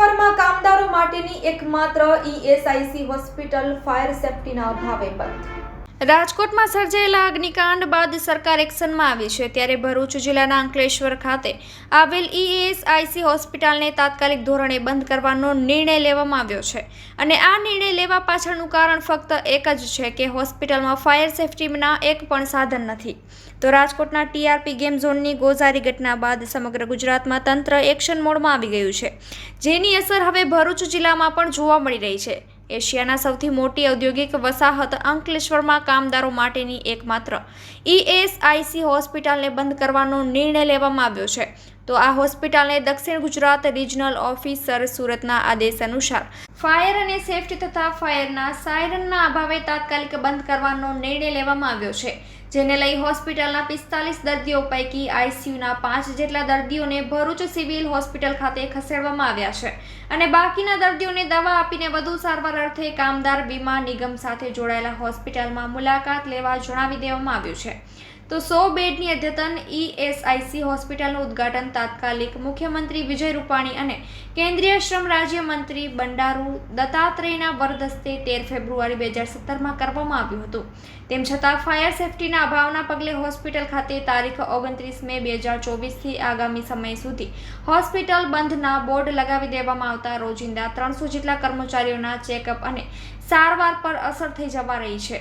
દેશભરમાં કામદારો માટેની એકમાત્ર ઈએસઆઈસી હોસ્પિટલ ફાયર સેફટીના અભાવે બંધ. રાજકોટમાં સર્જાયેલા અગ્નિકાંડ બાદ સરકાર એક્શનમાં આવી છે. ત્યારે ભરૂચ જિલ્લાના અંકલેશ્વર ખાતે આવેલ ઈએસઆઈસી હોસ્પિટલને તાત્કાલિક ધોરણે બંધ કરવાનો નિર્ણય લેવામાં આવ્યો છે. અને આ નિર્ણય લેવા પાછળનું કારણ ફક્ત એક જ છે કે હોસ્પિટલમાં ફાયર સેફટીના એક પણ સાધન નથી. તો રાજકોટના ટીઆરપી ગેમ ઝોનની ગોઝારી ઘટના બાદ સમગ્ર ગુજરાતમાં તંત્ર એક્શન મોડમાં આવી ગયું છે. જેની અસર હવે ભરૂચ જિલ્લામાં પણ જોવા મળી રહી છે. એશિયાના સૌથી મોટી ઔદ્યોગિક વસાહત અંકલેશ્વરમાં કામદારો માટેની એકમાત્ર ઈએસઆઈસી હોસ્પિટલને બંધ કરવાનો નિર્ણય લેવામાં આવ્યો છે. તો આ હોસ્પિટલને દક્ષિણ ગુજરાત રિજનલ ઓફિસર સુરતના આદેશ અનુસાર ફાયર અને સેફટી તથા ફાયરના સાયરનના અભાવે તાત્કાલિક બંધ કરવાનો નિર્ણય લેવામાં આવ્યો છે, જેને લઈ હોસ્પિટલના પિસ્તાલીસ દર્દીઓ પૈકી આઈસીયુના પાંચ જેટલા દર્દીઓને ભરૂચ સિવિલ હોસ્પિટલ ખાતે ખસેડવામાં આવ્યા છે અને બાકીના દર્દીઓને દવા આપીને વધુ સારવાર અર્થે કામદાર વીમા નિગમ સાથે જોડાયેલા હોસ્પિટલમાં મુલાકાત લેવા જણાવી દેવામાં આવ્યું છે. તો સો બેડની અદ્યતન ઈએસઆઈસી હોસ્પિટલનું ઉદ્ઘાટન તાત્કાલિક મુખ્યમંત્રી વિજય રૂપાણી અને કેન્દ્રીય શ્રમ રાજ્યમંત્રી બંડારુ દત્તાત્રેયના વરદસ્તે તેર ફેબ્રુઆરી બે હજાર સત્તરમાં કરવામાં આવ્યું હતું. તેમ છતાં ફાયર સેફટીના અભાવના પગલે હોસ્પિટલ ખાતે તારીખ ઓગણત્રીસ મે બે હજાર ચોવીસથી આગામી સમય સુધી હોસ્પિટલ બંધના બોર્ડ લગાવી દેવામાં આવતા રોજિંદા ત્રણસો જેટલા કર્મચારીઓના ચેકઅપ અને સારવાર પર અસર થઈ જવા રહી છે.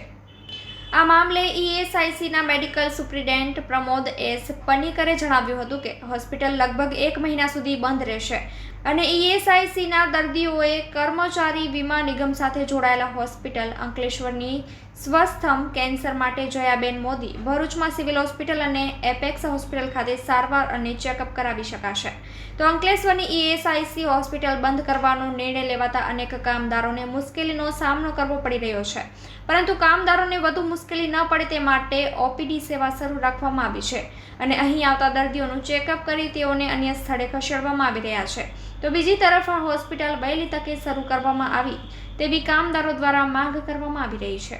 આ મામલે ઈએસઆઈસીના મેડિકલ સુપ્રિન્ટેન્ટ પ્રમોદ એસ પનીકરે જણાવ્યું હતું કે હોસ્પિટલ લગભગ એક મહિના સુધી બંધ રહેશે અને ઈએસઆઈસીના દર્દીઓએ કર્મચારી વીમા નિગમ સાથે જોડાયેલા હોસ્પિટલ અંકલેશ્વરની સ્વસ્થમ કેન્સર માટે જયાબેન મોદી ભરૂચમાં સિવિલ હોસ્પિટલ અને એપેક્સ હોસ્પિટલ ખાતે સારવાર અને ચેકઅપ કરાવી શકાશે. તો અંકલેશ્વરની ઈએસઆઈસી હોસ્પિટલ બંધ કરવાનો નિર્ણય લેવાતા અનેક કામદારોને મુશ્કેલીનો સામનો કરવો પડી રહ્યો છે. પરંતુ કામદારોને વધુ મુશ્કેલી ન પડે તે માટે ઓપીડી સેવા શરૂ રાખવામાં આવી છે અને અહીં આવતા દર્દીઓનું ચેકઅપ કરી તેઓને અન્ય સ્થળે ખસેડવામાં આવી રહ્યા છે. તો બીજી તરફ આ હોસ્પિટલ વહેલી તકે શરૂ કરવામાં આવી તેવી કામદારો દ્વારા માંગ કરવામાં આવી રહી છે.